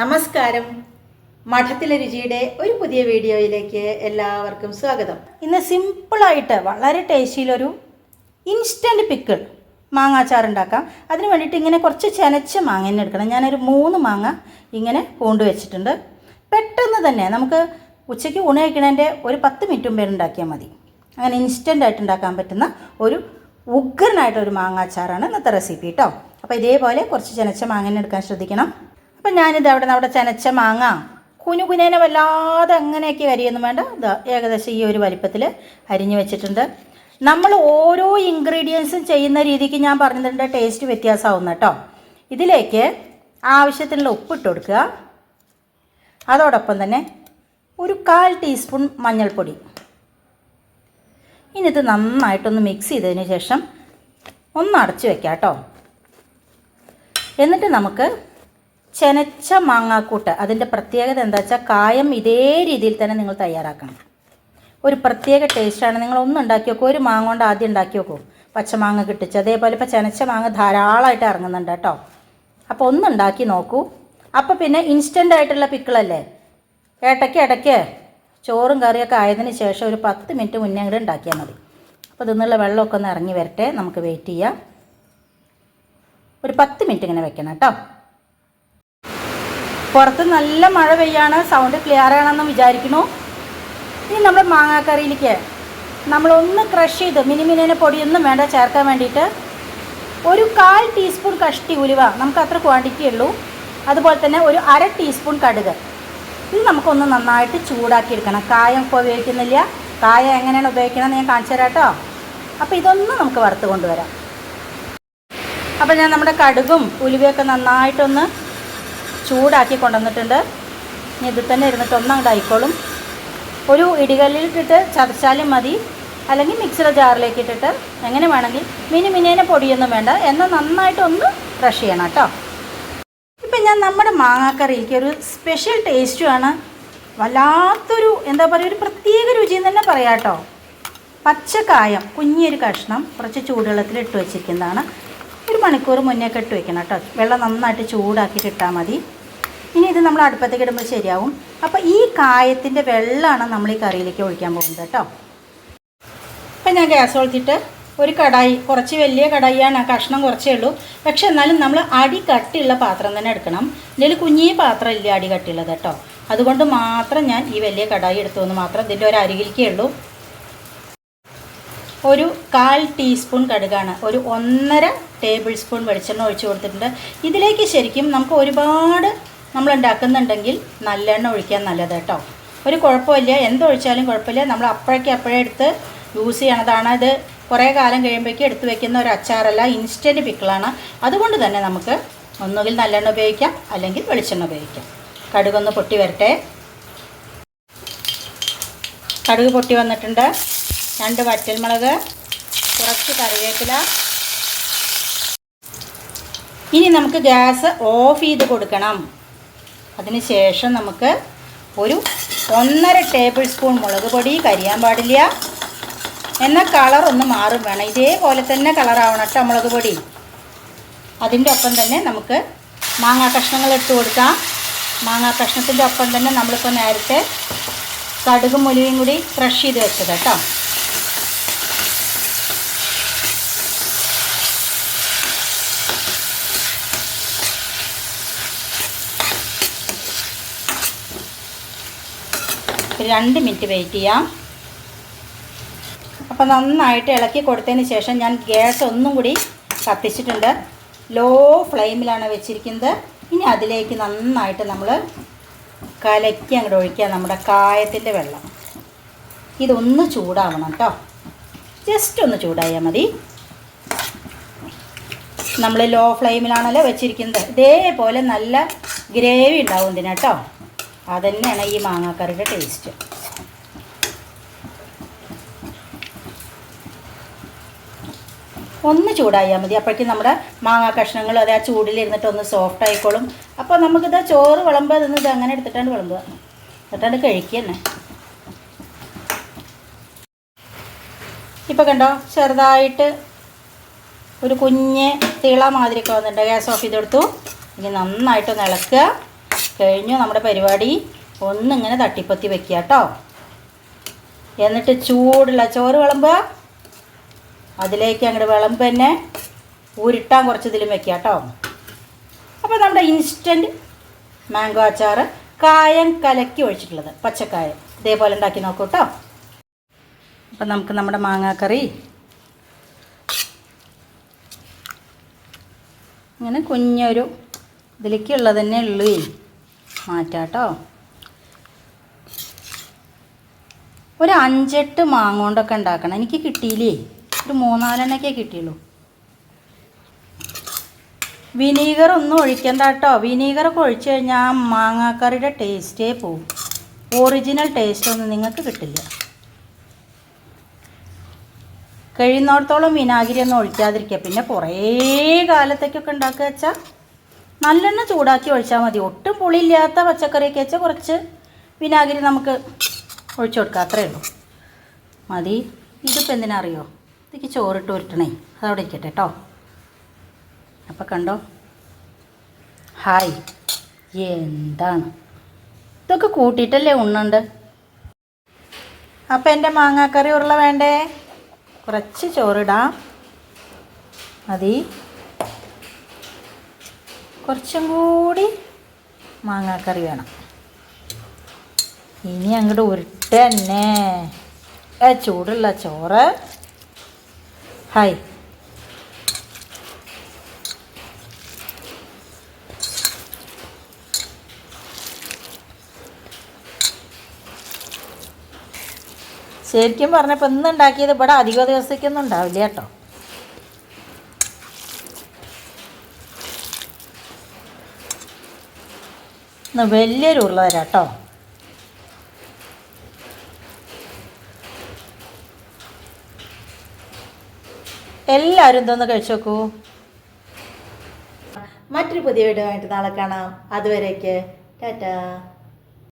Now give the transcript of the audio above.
നമസ്കാരം. മഠത്തിലെ രുചിയുടെ ഒരു പുതിയ വീഡിയോയിലേക്ക് എല്ലാവർക്കും സ്വാഗതം. ഇന്ന് സിമ്പിളായിട്ട് വളരെ ടേസ്റ്റിയിലൊരു ഇൻസ്റ്റന്റ് പിക്കിൾ മാങ്ങാച്ചാർ ഉണ്ടാക്കാം. അതിന് വേണ്ടിയിട്ട് ഇങ്ങനെ കുറച്ച് ചെനച്ച മാങ്ങ തന്നെ എടുക്കണം. ഞാനൊരു മൂന്ന് മാങ്ങ ഇങ്ങനെ കൊണ്ടുവച്ചിട്ടുണ്ട് പെട്ടെന്ന് തന്നെ നമുക്ക് ഉച്ചയ്ക്ക് ഊണ് ഒരു പത്ത് മിനിറ്റ് മുമ്പേ ഉണ്ടാക്കിയാൽ മതി. അങ്ങനെ ഇൻസ്റ്റന്റ് ആയിട്ട് ഉണ്ടാക്കാൻ പറ്റുന്ന ഒരു ഉഗ്രനായിട്ടൊരു മാങ്ങാച്ചാറാണ് ഇന്നത്തെ റെസിപ്പി കേട്ടോ അപ്പോൾ ഇതേപോലെ കുറച്ച് ചെനച്ച മാങ്ങ തന്നെ എടുക്കാൻ ശ്രദ്ധിക്കണം. അപ്പം ഞാനിത് അവിടെ നിന്ന് അവിടെ ചനച്ച മാങ്ങ. കുനു കുനേനെ വല്ലാതെ അങ്ങനെയൊക്കെ അരിയൊന്നും വേണ്ട. ഇതാ ഏകദേശം ഈ ഒരു വലിപ്പത്തിൽ അരിഞ്ഞു വെച്ചിട്ടുണ്ട്. നമ്മൾ ഓരോ ഇൻഗ്രീഡിയൻസും ചെയ്യുന്ന രീതിക്ക് ഞാൻ പറഞ്ഞിട്ടുണ്ട് ടേസ്റ്റ് വ്യത്യാസമാവുന്ന കേട്ടോ. ഇതിലേക്ക് ആവശ്യത്തിനുള്ള ഉപ്പിട്ട് കൊടുക്കുക. അതോടൊപ്പം തന്നെ ഒരു കാൽ ടീസ്പൂൺ മഞ്ഞൾപ്പൊടി. ഇനി ഇത് നന്നായിട്ടൊന്ന് മിക്സ് ചെയ്തതിന് ശേഷം ഒന്ന് അടച്ചു വെക്കാം കേട്ടോ. എന്നിട്ട് നമുക്ക് ചെനച്ച മാങ്ങാക്കൂട്ട്. അതിന്റെ പ്രത്യേകത എന്താ വെച്ചാൽ കായം ഇതേ രീതിയിൽ തന്നെ നിങ്ങൾ തയ്യാറാക്കണം. ഒരു പ്രത്യേക ടേസ്റ്റാണ് നിങ്ങൾ ഒന്ന് ഉണ്ടാക്കി നോക്കൂ. ഒരു മാങ്ങ കൊണ്ട് ആദ്യം ഉണ്ടാക്കി നോക്കൂ. പച്ചമാങ്ങ കിട്ടിച്ച്. അതേപോലെ ഇപ്പോൾ ചെനച്ച മാങ്ങ ധാരാളമായിട്ട് ഇറങ്ങുന്നുണ്ട് കേട്ടോ. അപ്പോൾ ഒന്ന് ഉണ്ടാക്കി നോക്കൂ. അപ്പോൾ പിന്നെ ഇൻസ്റ്റന്റ് ആയിട്ടുള്ള പിക്കിളല്ലേ ഇടയ്ക്ക് ഇടയ്ക്ക് ചോറും കറിയൊക്കെ ആയതിന് ശേഷം ഒരു പത്ത് മിനിറ്റ് മുന്നേ അങ്ങോട്ട് ഉണ്ടാക്കിയാൽ മതി. അപ്പോൾ ഇതിന്നുള്ള വെള്ളമൊക്കെ ഒന്ന് ഇറങ്ങി വരട്ടെ. നമുക്ക് വെയിറ്റ് ചെയ്യാം. ഒരു പത്ത് മിനിറ്റ് ഇങ്ങനെ വെക്കണം കേട്ടോ. പുറത്ത് നല്ല മഴ പെയ്യാണ് സൗണ്ട് ക്ലിയർ ആണെന്ന് വിചാരിക്കുന്നു. ഇനി നമ്മൾ മാങ്ങാക്കറിയിലേക്ക് നമ്മളൊന്ന് ക്രഷ് ചെയ്ത് മിനിമിനേനെ പൊടിയൊന്നും വേണ്ട ചേർക്കാൻ വേണ്ടിയിട്ട് ഒരു കാൽ ടീസ്പൂൺ കഷ്ടി ഉലുവ നമുക്ക് അത്ര ക്വാണ്ടിറ്റി ഉള്ളൂ. അതുപോലെ തന്നെ ഒരു അര ടീസ്പൂൺ കടുക്. ഇത് നമുക്കൊന്ന് നന്നായിട്ട് ചൂടാക്കി എടുക്കണം കായം ഇപ്പോൾ ഉപയോഗിക്കുന്നില്ല. കായം എങ്ങനെയാണ് ഉപയോഗിക്കണമെന്ന് ഞാൻ കാണിച്ചു തരാം കേട്ടോ. അപ്പോൾ ഇതൊന്ന് നമുക്ക് വറുത്ത് കൊണ്ടുവരാം. അപ്പോൾ ഞാൻ നമ്മുടെ കടുകും ഉലുവയൊക്കെ നന്നായിട്ടൊന്ന് ചൂടാക്കി കൊണ്ടുവന്നിട്ടുണ്ട്. ഇനി ഇതിൽ തന്നെ ഇരുന്നിട്ട് ഒന്നങ്ങോട്ട് ആയിക്കോളും ഒരു ഇടികല്ലിട്ടിട്ട് ചതച്ചാലും മതി. അല്ലെങ്കിൽ മിക്സിയുടെ ജാറിലേക്ക് ഇട്ടിട്ട് എങ്ങനെ വേണമെങ്കിൽ മിനി മിനിനെ പൊടിയൊന്നും വേണ്ട. എന്നാൽ നന്നായിട്ടൊന്ന് ക്രഷ് ചെയ്യണം കേട്ടോ. ഇപ്പം ഞാൻ നമ്മുടെ മാങ്ങാക്കറിയിലേക്ക് ഒരു സ്പെഷ്യൽ ടേസ്റ്റുമാണ് വല്ലാത്തൊരു എന്താ പറയുക ഒരു പ്രത്യേക രുചി തന്നെ പറയാം കേട്ടോ. പച്ചക്കായം കുഞ്ഞൊരു കഷ്ണം കുറച്ച് ചൂടുവെള്ളത്തിൽ ഇട്ട് വെച്ചിരിക്കുന്നതാണ്. ഒരു മണിക്കൂർ മുന്നേ ഒക്കെ ഇട്ട് വെക്കണം കേട്ടോ. വെള്ളം നന്നായിട്ട് ചൂടാക്കിയിട്ട് ഇട്ടാൽ മതി. ഇനി ഇത് നമ്മൾ അടുപ്പത്തേക്ക് ഇടുമ്പോൾ ശരിയാവും. അപ്പോൾ ഈ കായത്തിന്റെ വെള്ളമാണ് നമ്മൾ ഈ കറിയിലേക്ക് ഒഴിക്കാൻ പോകുന്നത് കേട്ടോ. അപ്പം ഞാൻ ഗ്യാസ് കൊളുത്തിട്ട് ഒരു കടായി കുറച്ച് വലിയ കടായിയാണ് കഷ്ണം കുറച്ചേ ഉള്ളൂ. പക്ഷെ എന്നാലും നമ്മൾ അടി കട്ടിയുള്ള പാത്രം തന്നെ എടുക്കണം. ഇതിൽ കുഞ്ഞി പാത്രം ഇല്ല അടി കട്ടിയുള്ളത് കേട്ടോ. അതുകൊണ്ട് മാത്രം ഞാൻ ഈ വലിയ കടായി എടുത്തു എന്ന് മാത്രം ഇതിന്റെ ഒരു അരികിലേക്കേ ഉള്ളൂ. ഒരു കാൽ ടീസ്പൂൺ കടുകാണ്. ഒരു ഒന്നര ടേബിൾ സ്പൂൺ വെളിച്ചെണ്ണ ഒഴിച്ചു കൊടുത്തിട്ടുണ്ട്. ഇതിലേക്ക് ശരിക്കും നമുക്ക് ഒരുപാട് നമ്മൾ ഉണ്ടാക്കുന്നുണ്ടെങ്കിൽ നല്ലെണ്ണ ഒഴിക്കാൻ നല്ലത് കേട്ടോ. ഒരു കുഴപ്പമില്ല. എന്തൊഴിച്ചാലും കുഴപ്പമില്ല. നമ്മൾ അപ്പോഴേക്ക് അപ്പോഴേ എടുത്ത് യൂസ് ചെയ്യണതാണ്. ഇത് കുറേ കാലം കഴിയുമ്പോഴേക്കും എടുത്തു വെക്കുന്ന ഒരു അച്ചാറല്ല ഇൻസ്റ്റന്റ് പിക്കിളാണ് അതുകൊണ്ട് തന്നെ നമുക്ക് ഒന്നുകിൽ നല്ലെണ്ണ ഉപയോഗിക്കാം അല്ലെങ്കിൽ വെളിച്ചെണ്ണ ഉപയോഗിക്കാം. കടുകൊന്ന് പൊട്ടി വരട്ടെ. കടുക് പൊട്ടി വന്നിട്ടുണ്ട്. രണ്ട് വറ്റൽമുളക് കുറച്ച് കറിവേപ്പില. ഇനി നമുക്ക് ഗ്യാസ് ഓഫ് ചെയ്ത് കൊടുക്കണം. അതിന് ശേഷം നമുക്ക് ഒരു ഒന്നര ടേബിൾ സ്പൂൺ മുളക് പൊടി കരിയാൻ പാടില്ല. എന്നാൽ കളറൊന്ന് മാറും വേണം. ഇതേപോലെ തന്നെ കളറാവണം കേട്ടോ മുളക് പൊടി. അതിന്റെ ഒപ്പം തന്നെ നമുക്ക് മാങ്ങാ കഷ്ണങ്ങൾ ഇട്ട് കൊടുക്കാം. മാങ്ങാ കഷ്ണത്തിന്റെ ഒപ്പം തന്നെ നമ്മളിപ്പോൾ നേരത്തെ കടുകും മുലുവയും കൂടി ക്രഷ് ചെയ്ത് വെച്ചത് കേട്ടോ. രണ്ട് മിനിറ്റ് വെയിറ്റ് ചെയ്യാം. അപ്പോൾ നന്നായിട്ട് ഇളക്കി കൊടുത്തതിന് ശേഷം ഞാൻ ഗ്യാസ് ഒന്നും കൂടി കത്തിച്ചിട്ടുണ്ട്. ലോ ഫ്ലെയിമിലാണ് വെച്ചിരിക്കുന്നത്. ഇനി അതിലേക്ക് നന്നായിട്ട് നമ്മൾ കലക്കി അങ്ങോട്ട് ഒഴിക്കുക നമ്മുടെ കായത്തിന്റെ വെള്ളം. ഇതൊന്ന് ചൂടാവണം കേട്ടോ ജസ്റ്റ് ഒന്ന് ചൂടായാൽ മതി. നമ്മൾ ലോ ഫ്ലെയിമിലാണല്ലോ വെച്ചിരിക്കുന്നത്. ഇതേപോലെ നല്ല ഗ്രേവി ഉണ്ടാവും ഇതിന് കേട്ടോ അതുതന്നെയാണ് ഈ മാങ്ങാക്കറിയുടെ ടേസ്റ്റ് ഒന്ന് ചൂടായാൽ മതി. അപ്പോഴേക്കും നമ്മുടെ മാങ്ങാ കഷ്ണങ്ങൾ അത് ആ ചൂടിലിരുന്നിട്ട് ഒന്ന് സോഫ്റ്റ് ആയിക്കോളും. അപ്പോൾ നമുക്കിത് ചോറ് വിളമ്പുക ഇതൊന്നും ഇത് അങ്ങനെ എടുത്തിട്ടാണ് വിളമ്പുക. എന്നിട്ടാണ് കഴിക്കുക തന്നെ. ഇപ്പോൾ കണ്ടോ ചെറുതായിട്ട് ഒരു കുഞ്ഞ് തിള മാതിരിയൊക്കെ വന്നിട്ടുണ്ട്. ഗ്യാസ് ഓഫ് ചെയ്തെടുത്തു ഇനി നന്നായിട്ടൊന്ന് ഇളക്കുക. കഴിഞ്ഞു. നമ്മുടെ പരിപാടി ഒന്നിങ്ങനെ തട്ടിപ്പത്തി വെക്കുക കേട്ടോ. എന്നിട്ട് ചൂടുള്ള ചോറ് വിളമ്പുക. അതിലേക്ക് അങ്ങോട്ട് വിളമ്പ് തന്നെ ഉരുട്ടാൻ കുറച്ച് ഇതിലും വെക്കുക കേട്ടോ. അപ്പോൾ നമ്മുടെ ഇൻസ്റ്റന്റ് മാംഗോ അച്ചാർ കായം കലക്കി ഒഴിച്ചിട്ടുള്ളത് പച്ചക്കായ. ഇതേപോലെ ഉണ്ടാക്കി നോക്കൂ കേട്ടോ. അപ്പം നമുക്ക് നമ്മുടെ മാങ്ങാക്കറി ഇങ്ങനെ കുഞ്ഞൊരു ഇതിലേക്കുള്ളത് തന്നെ ഉള്ളൂ മാറ്റാം കേട്ടോ ഒരു അഞ്ചെട്ട് മാങ്ങ കൊണ്ടൊക്കെ ഉണ്ടാക്കണം. എനിക്ക് കിട്ടിയില്ലേ? ഒരു മൂന്നാലെണ്ണൊക്കെ കിട്ടിയുള്ളൂ. വിനീഗർ ഒന്നും ഒഴിക്കണ്ട കേട്ടോ വിനീഗറൊക്കെ ഒഴിച്ചു കഴിഞ്ഞാൽ മാങ്ങാക്കറിയുടെ ടേസ്റ്റേ പോവും. ഒറിജിനൽ ടേസ്റ്റ് ഒന്നും നിങ്ങൾക്ക് കിട്ടില്ല. കഴിയുന്നിടത്തോളം വിനാഗിരി ഒന്നും ഒഴിക്കാതിരിക്കുക. പിന്നെ കുറേ കാലത്തേക്കൊക്കെ ഉണ്ടാക്കുക വെച്ചാൽ നല്ലെണ്ണ ചൂടാക്കി ഒഴിച്ചാൽ മതി. ഒട്ടും പുളിയില്ലാത്ത പച്ചക്കറിയൊക്കെ വെച്ചാൽ കുറച്ച് വിനാഗിരി നമുക്ക് ഒഴിച്ചു കൊടുക്കുക അത്രേ ഉള്ളൂ. മതി. ഇതിപ്പോൾ എന്തിനാ അറിയോ ഇതിക്ക് ചോറിട്ട് ഉരുട്ടണേ. അതവിടെ ഇരിക്കട്ടെ കേട്ടോ അപ്പോൾ കണ്ടോ? ഹായ്. എന്താണ്? ഇതൊക്കെ കൂട്ടിയിട്ടല്ലേ ഉണ്ണുണ്ട്? അപ്പം എന്റെ മാങ്ങാക്കറി ഉരുള വേണ്ടേ? കുറച്ച് ചോറിടാം. മതി. കുറച്ചും കൂടി മാങ്ങാക്കറി വേണം. ഇനി അങ്ങോട്ട് ഉരുട്ടന്നെ ഏ ചൂടുള്ള ചോറ്. ഹായ് ശരിക്കും പറഞ്ഞപ്പോൾ ഇന്ന് ഉണ്ടാക്കിയത് ഇവിടെ അധിക ദിവസത്തേക്കൊന്നും ഉണ്ടാവില്ല കേട്ടോ. ഇന്ന് വലിയൊരു ഉരുള തരാം കേട്ടോ എല്ലാവരും ഇതൊന്ന് കഴിച്ചു നോക്കൂ. മറ്റൊരു പുതിയ വീഡിയോ ആയിട്ട് നാളെ കാണാം. അതുവരേക്ക്. ടാറ്റാ.